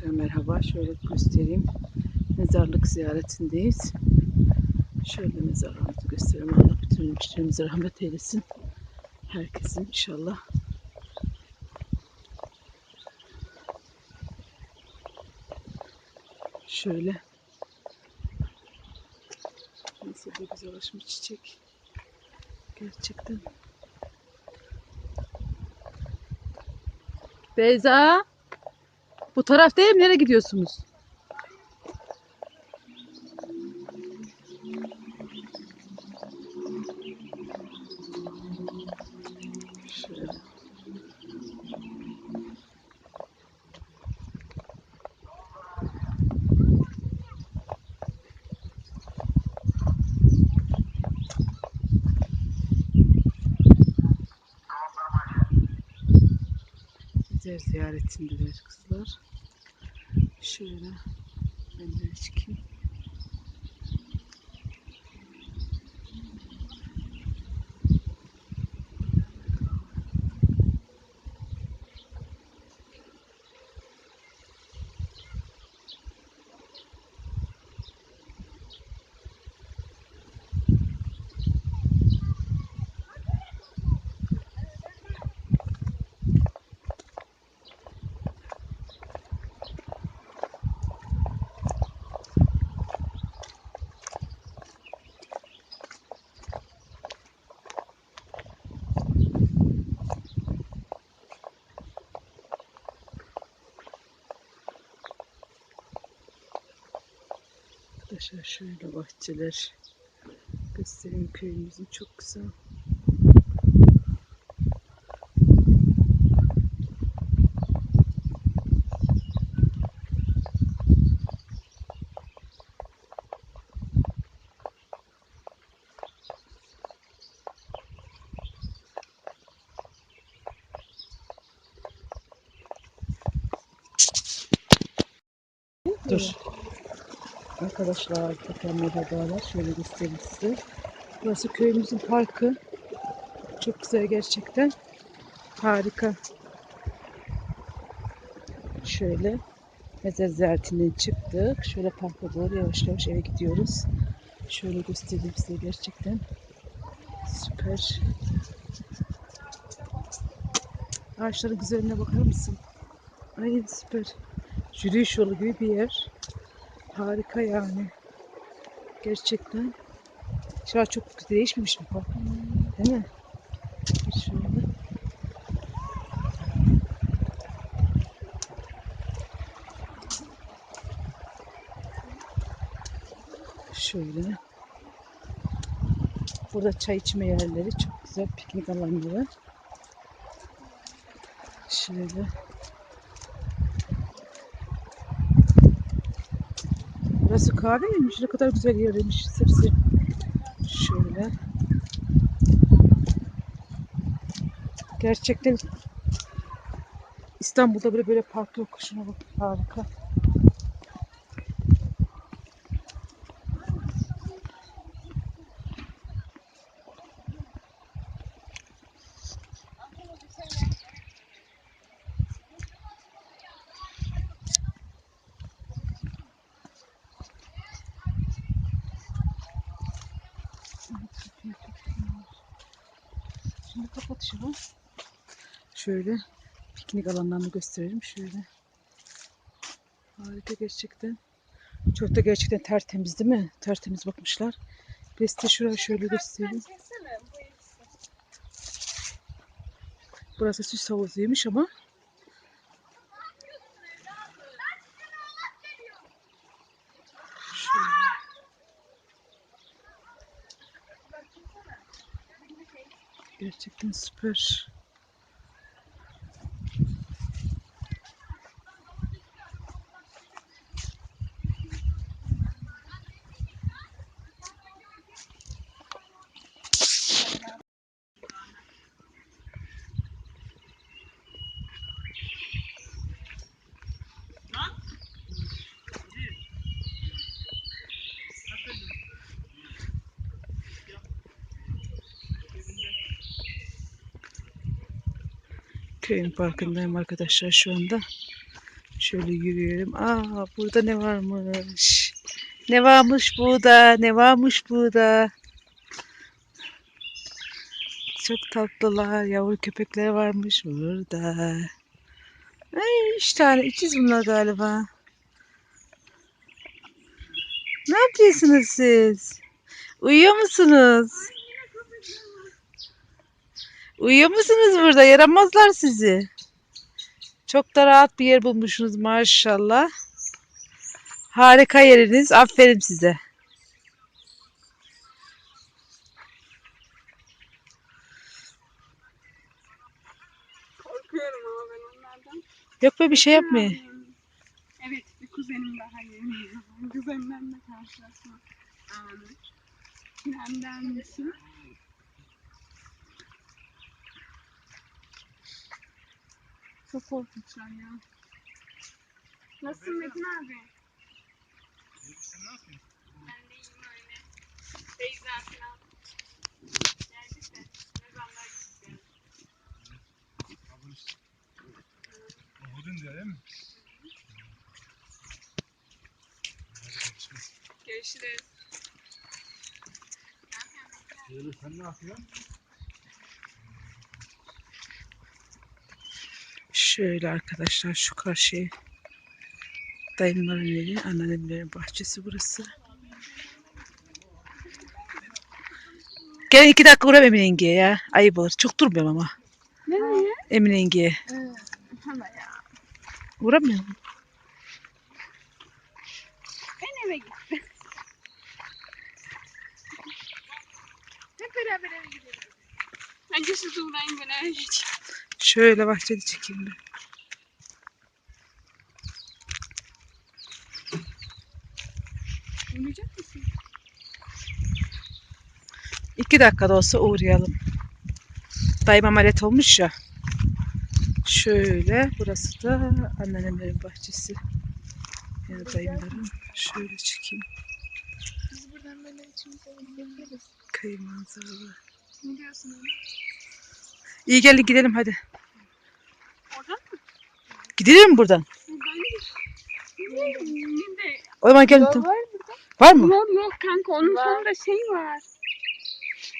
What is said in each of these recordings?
Tekrar merhaba. Şöyle göstereyim. Mezarlık ziyaretindeyiz. Şöyle mezarlığımızı göstereyim. Allah bütün ölmüşlerimize rahmet eylesin. Herkesin inşallah. Şöyle. Nasıl bir güzel açmış çiçek. Gerçekten. Beyza. Bu taraf değil mi? Nereye gidiyorsunuz? Şöyle. Mezar ziyaretindeler kızlar. Şöyle ben de çıkayım. Arkadaşlar şöyle bahçeler göstereyim köyümüzün çok güzel. Dur. Arkadaşlar tekrar merhabalar. Şöyle göstereyim size. Burası köyümüzün parkı. Çok güzel gerçekten. Harika. Şöyle mezar ziyaretinden çıktık. Şöyle parka doğru yavaş yavaş eve gidiyoruz. Şöyle göstereyim size gerçekten. Süper. Ağaçların güzelliğine bakar mısın? Ay süper. Yürüyüş yolu gibi bir yer. Harika yani. Gerçekten. Şu an çok değişmemiş mi park? Değil mi? Şöyle. Şöyle. Burada çay içme yerleri çok güzel. Piknik alanları. Şöyle. Burası kahve miymiş? Ne kadar güzel yermiş hepsi. Şöyle. Gerçekten İstanbul'da böyle böyle park yok. Şuna bak harika. Şimdi kapat şunu. Şöyle piknik alanlarını gösterelim. Şöyle. Harika gerçekten. Çok da gerçekten tertemiz değil mi? Tertemiz bakmışlar. Beste şurayı şöyle göstereyim. Burası süs havuzuymuş ama şöyle. Gerçekten süper. Köyün parkındayım arkadaşlar şu anda. Şöyle yürüyelim. Aa burada ne varmış? Ne varmış burada? Ne varmış burada? Çok tatlılar. Yavru köpekler varmış burada. Ay üç tane. İkiz bunlar galiba. Ne yapıyorsunuz siz? Uyuyor musunuz? Uyuyor musunuz burada? Yaramazlar sizi. Çok da rahat bir yer bulmuşsunuz maşallah. Harika yeriniz. Aferin size. Korkuyorum ama ben onlardan. Yok be bir şey yapmayın. Evet, bir kuzenim daha geliyor. Kuzenimle karşılaşma anı. Trenden misin? Çok korkunçlar ya. Nasılsın Metin abi? Ben de iyiyim öyle. Beyza falan. Geldik de. Ne zamanlar gittik yani. Vurdun diyor değil mi? Görüşürüz. Şöyle sen ne yapıyorsun? Şöyle arkadaşlar şu karşıya dayımların evi, anneannemlerin bahçesi burası. Gel iki dakika uğra Emine yengeye ya. Ayıp olur. Çok durmuyorum ama. Nereye? Emine yengeye. Ee, hala ya. Uğramıyorum. Ben eve gittim. Hep beraber eve gidelim. Bence siz uğrayın ben geçeyim. Şöyle bahçede çekeyim ben. Uğrayacak mısın? İki dakikada olsa uğrayalım. Dayım ameliyat olmuş ya. Şöyle burası da anneannemlerin bahçesi. Yani dayımların. Şöyle çekeyim. Biz buradan böyle içimize gidebiliriz. Köy manzaralı. Ne diyorsun ona? İyi gelin gidelim hadi. Oradan mı? Gidelim mi buradan? Buradan? O zaman gelin. var. Var mı? Yok yok kanka onun sonunda şey var.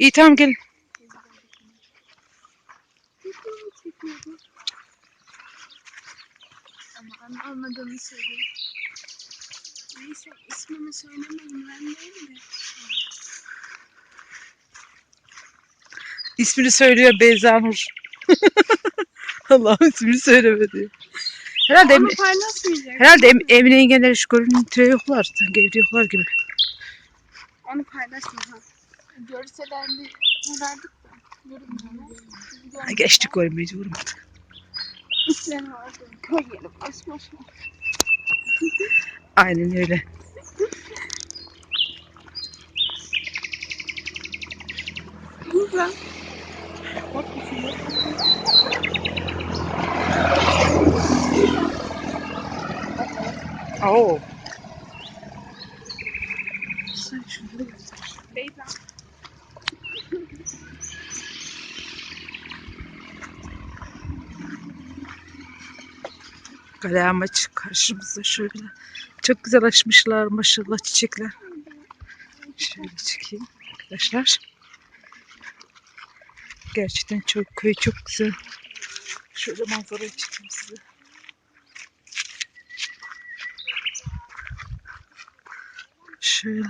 İyi tamam gelin. Ama ben söyleyeyim. Neyse ismini söylemeyin ben değilim de. İsmini söylüyor Beyza Nur. Allah'ım ismini söylemedi. Herhalde, Onu Em- paylaşmayacak. herhalde em- Emine yengeleri şu görüntüye yoklar. Sanki evde yoklar gibi. Onu paylaşma ha. Görselerdi uğrardık da. Ha, geçtik görmeyiz vurmadık. İşler vardı. Köy yeri boş. Aynen öyle. Güzel. Oo. Sen göster. Beyza. Kalem açık karşımızda şöyle. Çok güzel açmışlar maşallah çiçekler. Şöyle çekeyim arkadaşlar. Gerçekten çok köy çok güzel. Şöyle manzarayı çekeyim size. Şöyle.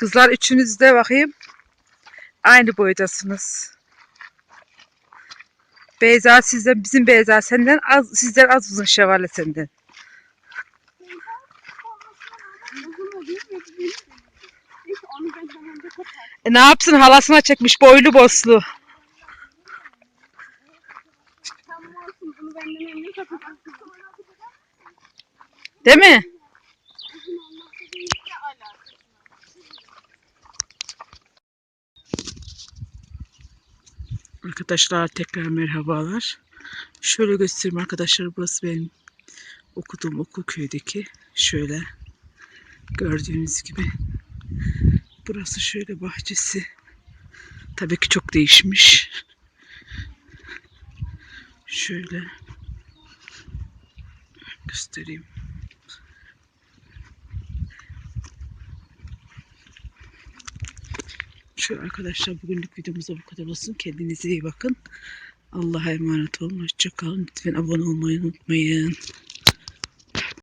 Kızlar üçünüz de bakayım. Aynı boydasınız. Beyza sizden, bizim Beyza senden az, sizden az uzun şevale senden. E ne yapsın halasına çekmiş boylu boslu. Değil mi? Uzun olmazsa değil de alakası. Arkadaşlar tekrar merhabalar. Şöyle göstereyim arkadaşlar burası benim okuduğum okul köydeki şöyle gördüğünüz gibi. Burası şöyle bahçesi. Tabii ki çok değişmiş. Şöyle göstereyim Şu arkadaşlar bugünlük videomuzda bu kadar olsun. Kendinize iyi bakın. Allah'a emanet olun. Hoşçakalın. Lütfen abone olmayı unutmayın.